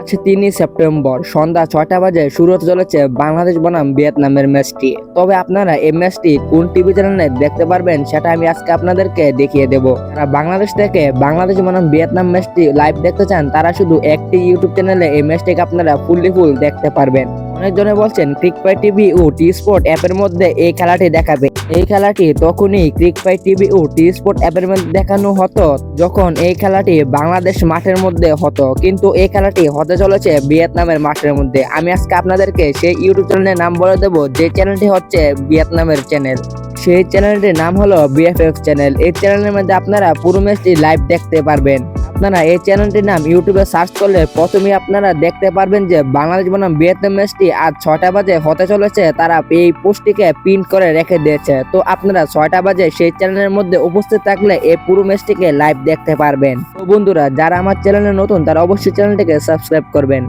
আজ তিনই সেপ্টেম্বর, সন্ধ্যা ছয়টা বাজে শুরু হতে চলেছে বাংলাদেশ বনাম ভিয়েতনামের ম্যাচটি। তবে আপনারা এই ম্যাচটি কোন টিভি চ্যানেলে দেখতে পারবেন সেটা আমি আজকে আপনাদেরকে দেখিয়ে দেব। যারা বাংলাদেশ থেকে বাংলাদেশ বনাম ভিয়েতনাম ম্যাচটি লাইভ দেখতে চান, তারা শুধু একটি ইউটিউব চ্যানেলে এই ম্যাচটিকে আপনারা ফুললি ফুল দেখতে পারবেন। অনেকজনে বলছেন ক্রিকপাই টিভি ও টি স্পোর্ট অ্যাপের মধ্যে এই খেলাটি দেখাবে। এই খেলাটি তখনই ক্রিকপাই টিভি ও টি স্পোর্ট অ্যাপের মধ্যে দেখানো হতো, যখন এই খেলাটি বাংলাদেশ মাঠের মধ্যে হতো। কিন্তু এই খেলাটি হতে চলেছে ভিয়েতনামের মাঠের মধ্যে। আমি আজকে আপনাদেরকে সেই ইউটিউব চ্যানেলের নাম বলে দেবো, যে চ্যানেলটি হচ্ছে ভিয়েতনামের চ্যানেল সেই চ্যানেলটির নাম হলো বিএফএক্স চ্যানেল এই চ্যানেলের মধ্যে আপনারা পুরো ম্যাচটি লাইভ দেখতে পারবেন। আপনারা এই চ্যানেলটির নাম ইউটিউবে সার্চ করলে প্রথমেই আপনারা দেখতে পারবেন যে বাংলাদেশ বনাম ভিয়েতনাম ম্যাচটি আজ ছয়টা বাজে হতে চলেছে। তারা এই পোস্টটিকে প্রিন্ট করে রেখে দিয়েছে। তো আপনারা ছয়টা বাজে সেই চ্যানেলের মধ্যে উপস্থিত থাকলে এই পুরো ম্যাচটিকে লাইভ দেখতে পারবেন। তো বন্ধুরা, যারা আমার চ্যানেলে নতুন, তারা অবশ্যই চ্যানেলটিকে সাবস্ক্রাইব করবেন।